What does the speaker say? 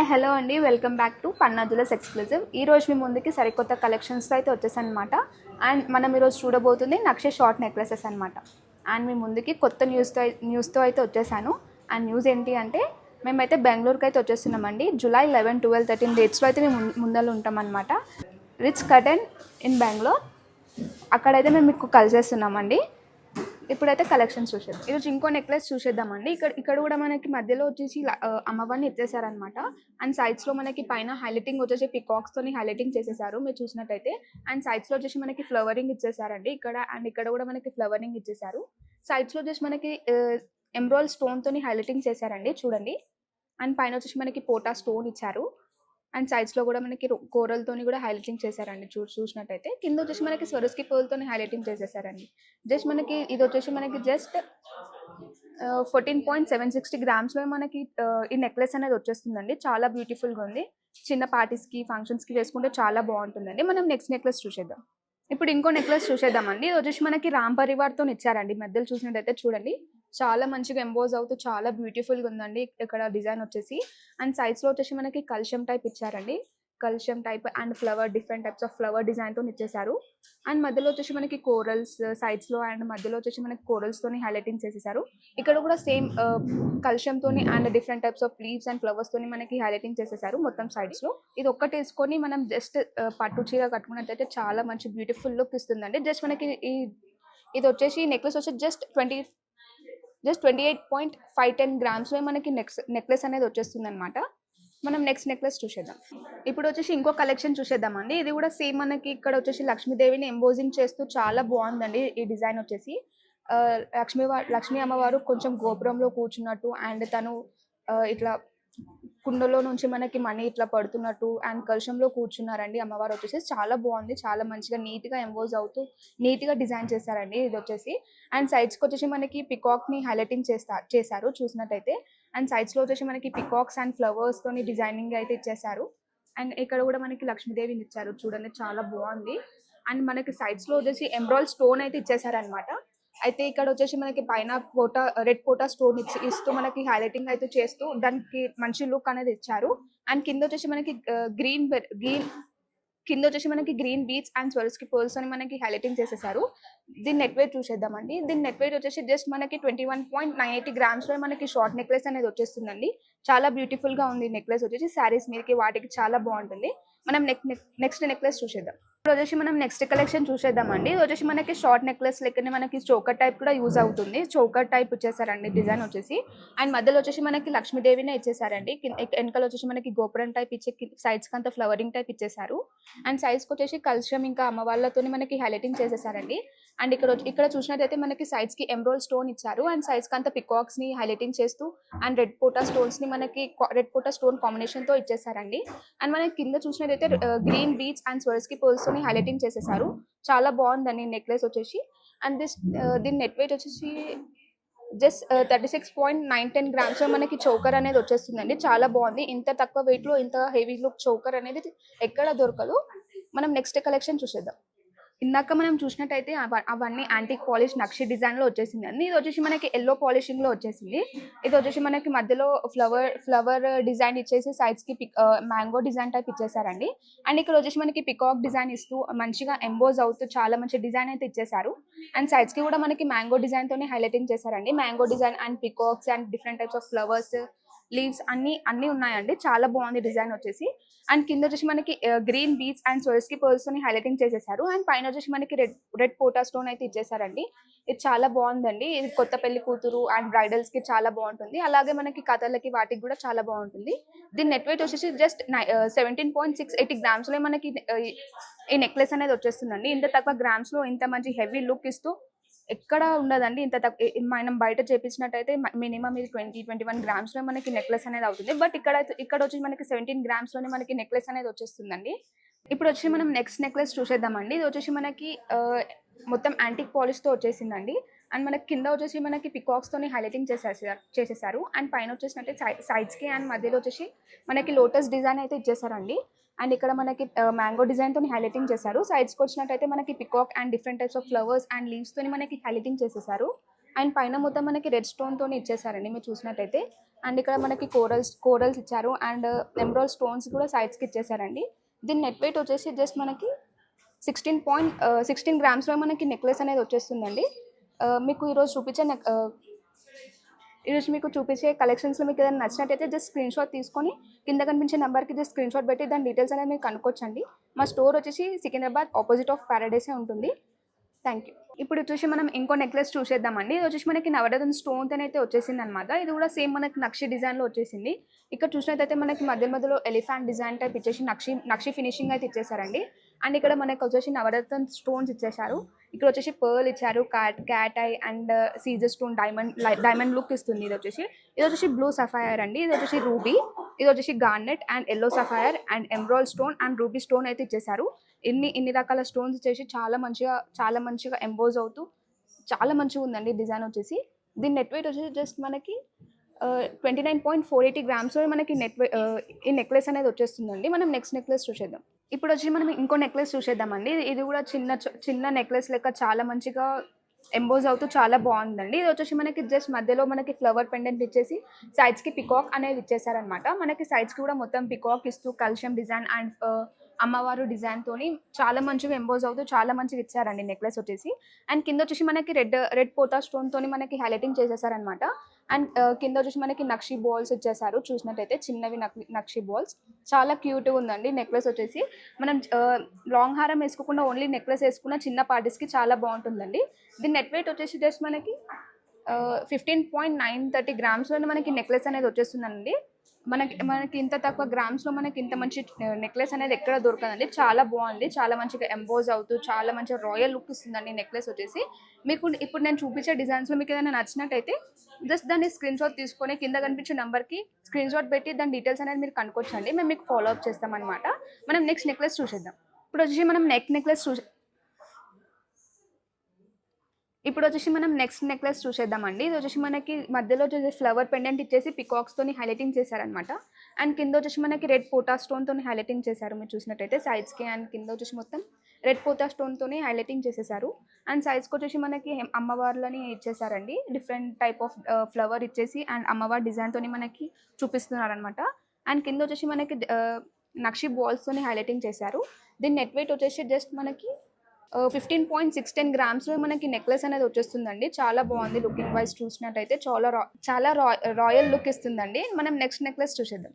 Hi hello అండి. Welcome back to Panna exclusive ఈ రోజు మీ ముందుకి సరికొత్త కలెక్షన్స్తో అయితే వచ్చేసాను అనమాట అండ్ మనం ఈరోజు చూడబోతుంది నక్ష షార్ట్ నెక్లెసెస్ అనమాట అండ్ మీ ముందుకి కొత్త న్యూస్తో న్యూస్తో అయితే వచ్చేసాను. అండ్ న్యూస్ ఏంటి అంటే మేమైతే బెంగళూరుకి అయితే వచ్చేస్తున్నామండి. జూలై లెవెన్ ట్వెల్వ్ థర్టీన్ డేట్స్లో అయితే మేము ముందలు ముందర ఉంటామన్నమాట. రిచ్ కటన్ ఇన్ బెంగళూరు అక్కడైతే మేము మీకు కలిసేస్తున్నామండి ఇప్పుడైతే కలెక్షన్స్ చూసేద్దాం. ఈరోజు ఇంకో నెక్లెస్ చూసేద్దామండి. ఇక్కడ ఇక్కడ కూడా మనకి మధ్యలో వచ్చేసి అమ్మవారిని ఇచ్చేసారనమాట అండ్ సైడ్స్లో మనకి పైన హైలైటింగ్ వచ్చేసి పికాక్స్ తోని హైలైటింగ్ చేసేసారు. మీరు చూసినట్టయితే. అండ్ సైడ్స్లో వచ్చేసి మనకి ఫ్లవరింగ్ ఇచ్చేసారండి. ఇక్కడ అండ్ ఇక్కడ కూడా మనకి ఫ్లవరింగ్ ఇచ్చేసారు. సైడ్స్లో వచ్చేసి మనకి ఎమ్రాల్ స్టోన్ తోని హైలైటింగ్ చేశారండి. చూడండి. అండ్ పైన వచ్చేసి మనకి పోటా స్టోన్ ఇచ్చారు. అండ్ సైడ్స్లో కూడా మనకి కోరల్తోని కూడా హైలైటింగ్ చేశారండి. చూ చూసినట్టయితే. కింద వచ్చేసి మనకి స్వరస్కి పూలతోని హైలైటింగ్ చేసేసారండి. జస్ట్ మనకి ఇది వచ్చేసి మనకి just fourteen point seven sixty గ్రామ్స్లో మనకి ఈ నెక్లెస్ అనేది వచ్చేస్తుందండి. చాలా బ్యూటిఫుల్గా ఉంది. చిన్న పార్టీస్కి ఫంక్షన్స్కి వేసుకుంటే చాలా బాగుంటుందండి. మనం నెక్స్ట్ నెక్లెస్ చూసేద్దాం. ఇప్పుడు ఇంకో నెక్లెస్ చూసేద్దామండి. ఇది వచ్చేసి మనకి రామ్ పరివార్తో ఇచ్చారండి. మధ్యలో చూసినట్టయితే చూడండి. చాలా మంచిగా ఎంబోజ్ అవుతూ చాలా బ్యూటిఫుల్గా ఉందండి. ఇక్కడ డిజైన్ వచ్చేసి. అండ్ సైడ్స్లో వచ్చేసి మనకి కల్షం టైప్ ఇచ్చారండి. కల్షియం type and flower different types of flower డిజైన్తో ఇచ్చేసారు. అండ్ మధ్యలో వచ్చేసి మనకి కోరల్స్ సైడ్స్లో అండ్ మధ్యలో వచ్చేసి మనకి కోరల్స్తోని హైలైటింగ్ చేసేసారు. ఇక్కడ కూడా same కల్షంతోని and different types of leaves and flowers మనకి హైలైటింగ్ చేసేసారు మొత్తం సైడ్స్లో ఇది ఒక్కటి వేసుకొని మనం జస్ట్ పట్టు చీర కట్టుకున్నట్టయితే చాలా మంచి బ్యూటిఫుల్ లుక్ ఇస్తుందండి. జస్ట్ మనకి ఈ ఇది వచ్చేసి నెక్లెస్ వచ్చి just twenty just twenty eight point five ten గ్రామ్స్లో మనకి నెక్స్ నెక్లెస్ అనేది వచ్చేస్తుంది అనమాట మనం నెక్స్ట్ నెక్లెస్ చూసేద్దాం. ఇప్పుడు వచ్చేసి ఇంకో కలెక్షన్ చూసేద్దామండి. ఇది కూడా సేమ్ మనకి ఇక్కడ వచ్చేసి లక్ష్మీదేవిని ఎంబోజింగ్ చేస్తూ చాలా బాగుందండి ఈ డిజైన్ వచ్చేసి. లక్ష్మీ లక్ష్మీ అమ్మవారు కొంచెం గోపురంలో కూర్చున్నట్టు అండ్ తను ఇట్లా కుండలో నుంచి మనకి మనీ ఇట్లా పడుతున్నట్టు అండ్ కలుషంలో కూర్చున్నారండి. అమ్మవారు వచ్చేసి చాలా బాగుంది. చాలా మంచిగా నీట్గా ఎంబోజ్ అవుతూ నీట్గా డిజైన్ చేశారండి. ఇది వచ్చేసి అండ్ సైడ్స్కి వచ్చేసి మనకి పికాక్ని హైలైటింగ్ చేస్తా చేశారు చూసినట్టయితే. అండ్ సైడ్స్లో వచ్చేసి మనకి పికాక్స్ అండ్ ఫ్లవర్స్ తోని డిజైనింగ్ అయితే ఇచ్చేసారు అండ్ ఇక్కడ కూడా మనకి లక్ష్మీదేవిని ఇచ్చారు. చూడండి చాలా బాగుంది. అండ్ మనకి సైడ్స్లో వచ్చేసి ఎంబ్రాయిడ్ స్టోన్ అయితే ఇచ్చేసారనమాట అయితే ఇక్కడ వచ్చేసి మనకి పైన పోటా రెడ్ పోటా స్టోన్ ఇచ్చి ఇస్తూ మనకి హైలైటింగ్ అయితే చేస్తూ దానికి మంచి లుక్ అనేది ఇచ్చారు. అండ్ కింద వచ్చేసి మనకి గ్రీన్ గ్రీన్ కింద వచ్చేసి మనకి గ్రీన్ బీచ్ అండ్కి పోల్స్ అని మనకి హైలైటింగ్ చేసేసారు. దీని నెట్ వెయిట్ చూసేద్దామండి. దీని నెట్ వెయిట్ వచ్చేసి జస్ట్ మనకి twenty one point nine eighty గ్రామ్స్లో మనకి షార్ట్ నెక్లెస్ అనేది వచ్చేస్తుందండి. చాలా బ్యూటిఫుల్గా ఉంది నెక్లెస్ వచ్చేసి. శారీస్ మీదకి వాటికి చాలా బాగుంటుంది. మనం నెక్ నెక్స్ట్ నెక్లెస్ చూసేద్దాం. ఇప్పుడు వచ్చేసి మనం నెక్స్ట్ కలెక్షన్ చూసేద్దామండి. ఇది వచ్చేసి మనకి షార్ట్ నెక్లెస్ లెక్కనే మనకి చోకర్ టైప్ కూడా యూజ్ అవుతుంది. చోకర్ టైప్ ఇచ్చేసారండి డిజైన్ వచ్చేసి. అండ్ మధ్యలో వచ్చేసి మనకి లక్ష్మీదేవినే ఇచ్చేసారండి. వెనకాల వచ్చేసి మనకి గోపురం టైప్ ఇచ్చే సైడ్స్ అంత ఫ్లవరింగ్ టైప్ ఇచ్చేసారు. అండ్ సైడ్స్కి వచ్చేసి కల్చరం ఇంకా అమ్మవాళ్ళతోని మనకి హైలైటింగ్ చేసేసారండి. అండ్ ఇక్కడ ఇక్కడ చూసినట్టయితే మనకి సైడ్స్కి ఎమ్రోల్ స్టోన్ ఇచ్చారు. అండ్ సైజ్కి అంతా పికాక్స్ని హైలైటింగ్ చేస్తూ అండ్ రెడ్ పోటా స్టోన్స్ని మనకి రెడ్ పోటా స్టోన్ కాంబినేషన్తో ఇచ్చేసారండి. అండ్ మనకి కింద చూసినట్టయితే green beads and Swarovski pearls తోని హైలైటింగ్ చేసేసారు. చాలా బాగుందండి నెక్లెస్ వచ్చేసి. అండ్ దిస్ uh, దీని నెట్ వెయిట్ వచ్చేసి just thirty six point nine ten grams మనకి చౌకర్ అనేది వచ్చేస్తుందండి. చాలా బాగుంది. ఇంత తక్కువ వెయిట్లో లో ఇంత హెవీ లుక్ చౌకర్ అనేది ఎక్కడ దొరకదు. మనం నెక్స్ట్ కలెక్షన్ చూసేద్దాం. ఇందాక మనం చూసినట్టయితే అవన్నీ యాంటిక్ పాలిష్ నక్షి డిజైన్లో వచ్చేసింది. అండి ఇది వచ్చేసి మనకి ఎల్లో పాలిషింగ్లో వచ్చేసింది. ఇది వచ్చేసి మనకి మధ్యలో ఫ్లవర్ ఫ్లవర్ డిజైన్ ఇచ్చేసి సైడ్స్కి మ్యాంగో డిజైన్ టైప్ ఇచ్చేసారండి. అండ్ ఇక్కడ వచ్చేసి మనకి పికాక్ డిజైన్ ఇస్తూ మంచిగా ఎంబోజ్ అవుతూ చాలా మంచి డిజైన్ అయితే ఇచ్చేసారు. అండ్ సైడ్స్కి కూడా మనకి మ్యాంగో డిజైన్ తోనే హైలైటింగ్ చేశారండి. Mango design and peacocks and different types of flowers leaves అన్ని అన్ని ఉన్నాయండి. చాలా బాగుంది డిజైన్ వచ్చేసి. అండ్ కింద వచ్చేసి మనకి గ్రీన్ బీచ్ అండ్ సోయస్కి పర్ల్స్ని హైలైటింగ్ చేసేసారు. అండ్ పైన వచ్చేసి మనకి రెడ్ రెడ్ పోటా స్టోన్ అయితే ఇచ్చేసారండి. ఇది చాలా బాగుందండి. ఇది కొత్త పెళ్ళి కూతురు అండ్ బ్రైడల్స్కి చాలా బాగుంటుంది. అలాగే మనకి కథలకి వాటికి కూడా చాలా బాగుంటుంది. దీని నెట్ వెయిట్ వచ్చేసి just seventeen point six eighty గ్రామ్స్లో మనకి ఈ- ఈ నెక్లెస్ అనేది వచ్చేస్తుందండి. ఇంత తక్కువ గ్రామ్స్లో ఇంత మంచి హెవీ లుక్ ఇస్తూ ఎక్కడ ఉండదండి. ఇంత తక్కువ మనం బయట చేపించినట్టయితే మినిమం ఇది ట్వంటీ ట్వంటీ వన్ గ్రామ్స్లో మనకి నెక్లెస్ అనేది అవుతుంది. బట్ ఇక్కడ అయితే- ఇక్కడ వచ్చి మనకి సెవెంటీన్ గ్రామ్స్లోనే మనకి నెక్లెస్ అనేది వచ్చేస్తుందండి. ఇప్పుడు వచ్చి మనం నెక్స్ట్ నెక్లెస్ చూసేద్దామండి. ఇది వచ్చేసి మనకి మొత్తం యాంటిక్ పాలిష్తో వచ్చేసిందండి. అండ్ మనకి కింద వచ్చేసి మనకి పికాక్స్తోని హైలైటింగ్ చేసేసారు చేసేసారు. అండ్ పైన వచ్చేసినట్టే సైడ్స్కి అండ్ మధ్యలో వచ్చేసి మనకి లోటస్ డిజైన్ అయితే ఇచ్చేసారండి. అండ్ ఇక్కడ మనకి మ్యాంగో డిజైన్ తోని హైలైటింగ్ చేశారు. సైడ్స్కి వచ్చినట్టయితే మనకి peacock and different types of flowers and leaves తోని మనకి హైలైటింగ్ చేసేసారు. అండ్ పైన మొత్తం మనకి రెడ్ స్టోన్ తోని ఇచ్చేసారండి మీరు చూసినట్టయితే. అండ్ ఇక్కడ మనకి కోరల్స్ కోరల్స్ ఇచ్చారు. అండ్ ఎమరాల్ స్టోన్స్ కూడా సైడ్స్కి ఇచ్చేసారండి. దీని నెట్ వెయిట్ వచ్చేసి జస్ట్ మనకి సిక్స్టీన్ పాయింట్ సిక్స్టీన్ గ్రామ్స్లో మనకి నెక్లెస్ అనేది వచ్చేస్తుందండి. మీకు ఈరోజు చూపించే నెక్ ఈరోజు మీకు చూపించే కలెక్షన్స్లో మీకు ఏదైనా నచ్చినట్టయితే జస్ట్ స్క్రీన్ షాట్ తీసుకొని కింద కనిపించే నెంబర్కి జస్ట్ స్క్రీన్ షాట్ పెట్టి దాని డీటెయిల్స్ అనేది మీరు కనుక్కోవచ్చండి. మా స్టోర్ వచ్చేసి సికింద్రాబాద్ ఆపోజిట్ ఆఫ్ ప్యారడైసే ఉంటుంది. థ్యాంక్ యూ ఇప్పుడు వచ్చేసి మనం ఇంకో నెక్లెస్ చూసేద్దామండి. ఇది వచ్చేసి మనకి నవరత్న స్టోన్ అయితే వచ్చేసింది అనమాట ఇది కూడా సేమ్ మనకి నక్షి డిజైన్లో వచ్చేసింది. ఇక్కడ చూసినట్టయితే మనకి మధ్య మధ్యలో ఎలిఫెంట్ డిజైన్ టైప్ ఇచ్చేసి నక్షి నక్షి ఫినిషింగ్ అయితే ఇచ్చేసారండి. అండ్ ఇక్కడ మనకి వచ్చేసి నవరత్న స్టోన్స్ ఇచ్చేసారు ఇక్కడ వచ్చేసి పర్ల్ ఇచ్చారు క్యాట్ క్యాట్ ఐ అండ్ సీజర్ స్టోన్ డైమండ్ డైమండ్ లుక్ ఇస్తుంది. ఇది వచ్చేసి ఇది వచ్చేసి బ్లూ సఫైర్ అండి. ఇది వచ్చేసి రూబీ ఇది వచ్చేసి garnet and yellow sapphire and emerald stone and ruby stone అయితే ఇచ్చేసారు ఇన్ని ఇన్ని రకాల స్టోన్స్ ఇచ్చేసి చాలా మంచిగా చాలా మంచిగా ఎంబోజ్ అవుతూ చాలా మంచిగా ఉందండి డిజైన్ వచ్చేసి. దీని నెట్ వెయిట్ వచ్చేసి జస్ట్ మనకి twenty nine point four eighty grams మనకి నెట్ uh, ఈ నెక్లెస్ అనేది వచ్చేస్తుందండి. మనం నెక్స్ట్ నెక్లెస్ చూసేద్దాం. ఇప్పుడు వచ్చి మనం ఇంకో నెక్లెస్ చూసేద్దామండి. ఇది- ఇది కూడా చిన్న చిన్న నెక్లెస్ లెక్క చాలా మంచిగా ఎంబోజ్ అవుతూ చాలా బాగుందండి. ఇది వచ్చేసి మనకి జస్ట్ మధ్యలో మనకి ఫ్లవర్ పెండెంట్ ఇచ్చేసి సైడ్స్కి పికాక్ అనేది ఇచ్చేసారనమాట మనకి సైడ్స్కి కూడా మొత్తం పికాక్ ఇస్తూ కల్షియం డిజైన్ అండ్ అమ్మవారు డిజైన్ తోని చాలా మంచిగా ఎంబోజ్ అవుతూ చాలా మంచిగా ఇచ్చారండి నెక్లెస్ వచ్చేసి. అండ్ కింద వచ్చేసి మనకి రెడ్ రెడ్ పోతా స్టోన్తో మనకి హైలైటింగ్ చేసేసారనమాట అండ్ కింద వచ్చేసి మనకి నక్షి బాల్స్ వచ్చేసారు. చూసినట్టయితే చిన్నవి నక్- నక్షి బాల్స్. చాలా క్యూట్గా ఉందండి. నెక్లెస్ వచ్చేసి మనం లాంగ్ హారం వేసుకోకుండా ఓన్లీ నెక్లెస్ వేసుకున్న చిన్న పార్టీస్కి చాలా బాగుంటుందండి. దీని నెట్ వెయిట్ వచ్చేసి జస్ట్ మనకి ఫిఫ్టీన్ పాయింట్ నైన్ థర్టీ గ్రామ్స్లో మనకి నెక్లెస్ అనేది వచ్చేస్తుందండి. మనకి మనకి ఇంత తక్కువ గ్రామ్స్లో మనకి ఇంత మంచి నెక్లెస్ అనేది ఎక్కడ దొరకదండి. చాలా బాగుంది. చాలా మంచిగా ఎంబోజ్ అవుతూ చాలా మంచిగా రాయల్ లుక్ ఇస్తుందండి నెక్లెస్ వచ్చేసి. మీకు ఇప్పుడు నేను చూపించే డిజైన్స్లో మీకు ఏదైనా నచ్చినట్టయితే జస్ట్ దాన్ని స్క్రీన్ షాట్ తీసుకొని కింద కనిపించే నెంబర్కి స్క్రీన్ షాట్ పెట్టి దాని డీటెయిల్స్ అనేది మీరు కనుక్కోవచ్చండి. మేము మీకు ఫాలో అప్ చేస్తామన్నమాట. మనం నెక్స్ట్ నెక్లెస్ చూసేద్దాం. ఇప్పుడు వచ్చేసి మనం నెక్ నెక్లెస్ చూసే ఇప్పుడు వచ్చేసి మనం నెక్స్ట్ నెక్లెస్ చూసేద్దామండి. ఇది వచ్చేసి మనకి మధ్యలో వచ్చేసి ఫ్లవర్ పెండెంట్ ఇచ్చేసి పికాక్స్తోని హైలైటింగ్ చేశారనమాట. అండ్ కింద వచ్చేసి మనకి రెడ్ పోటా స్టోన్తో హైలైటింగ్ చేశారు మీరు చూసినట్టయితే సైడ్స్కి అండ్ కింద వచ్చేసి మొత్తం రెడ్ పోతా స్టోన్తోనే హైలైటింగ్ చేసేసారు. అండ్ సైజ్కి వచ్చేసి మనకి హెమ్- అమ్మవార్లని ఇచ్చేసారండి. డిఫరెంట్ టైప్ ఆఫ్ ఫ్లవర్ ఇచ్చేసి అండ్ అమ్మవారి డిజైన్ తోని మనకి చూపిస్తున్నారనమాట. అండ్ కింద వచ్చేసి మనకి నక్షి బాల్స్ హైలైటింగ్ చేశారు. దీని నెట్ వెయిట్ వచ్చేసి జస్ట్ మనకి ఫిఫ్టీన్ పాయింట్ సిక్స్ టెన్ గ్రామ్స్లో మనకి నెక్లెస్ అనేది వచ్చేస్తుందండి. చాలా బాగుంది లుకింగ్ వైజ్ చూసినట్టయితే. చాలా రా చాలా రా రాయల్ లుక్ ఇస్తుందండి. మనం నెక్స్ట్ నెక్లెస్ చూసేద్దాం.